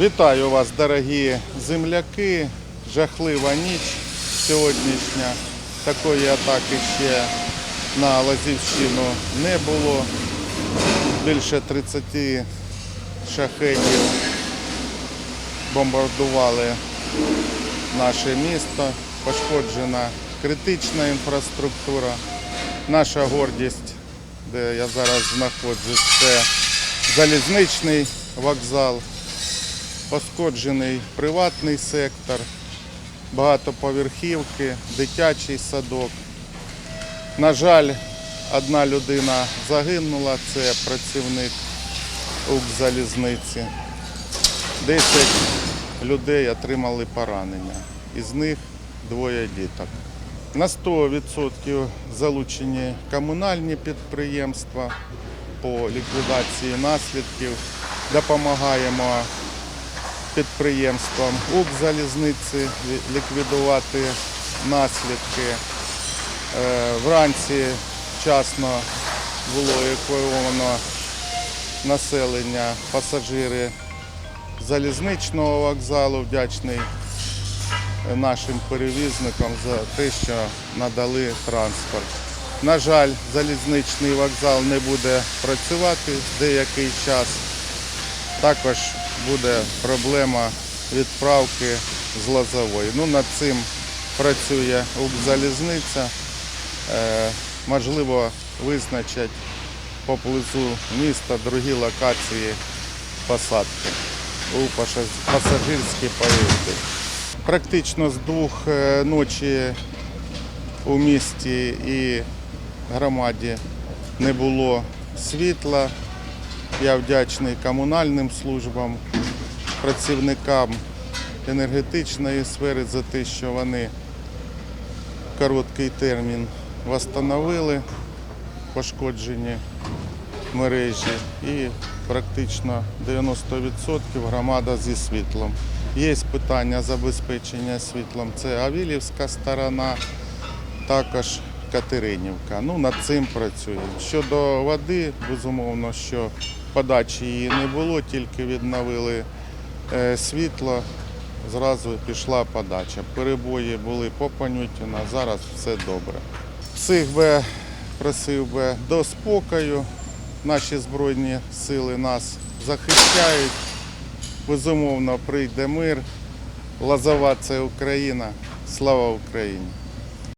Вітаю вас, дорогі земляки. Жахлива ніч сьогоднішня. Такої атаки ще на Лазівщину не було. Більше 30 шахедів бомбардували наше місто. Пошкоджена критична інфраструктура. Наша гордість, де я зараз знаходжусь, це залізничний вокзал, пошкоджений приватний сектор, багатоповерхівки, дитячий садок. На жаль, одна людина загинула, це працівник Укрзалізниці. 10 людей отримали поранення, із них двоє діток. На 100% залучені комунальні підприємства по ліквідації наслідків. Допомагаємо підприємствам Укрзалізниці лі- ліквідувати наслідки. Е, Вранці вчасно було евакуовано населення, пасажири залізничного вокзалу. Вдячний нашим перевізникам за те, що надали транспорт. На жаль, залізничний вокзал не буде працювати деякий час. Також буде проблема відправки з Лозової. Ну, над цим працює Укрзалізниця. Е, можливо, визначать поблизу міста другі локації посадки у пасажирські поїзди. Практично з двох е, ночі у місті і громаді не було світла. Я вдячний комунальним службам, працівникам енергетичної сфери за те, що вони короткий термін встановили пошкоджені мережі і практично 90% громада зі світлом. Є питання забезпечення світлом. Це Авілівська сторона, також Катеринівка. Ну, над цим працюємо. Щодо води, безумовно, що подачі її не було, тільки відновили е, світло, зразу пішла подача. Перебої були по Панютіна, зараз все добре. Всіх би просив би до спокою. Наші Збройні сили нас захищають. Безумовно, прийде мир. Лазова це Україна. Слава Україні!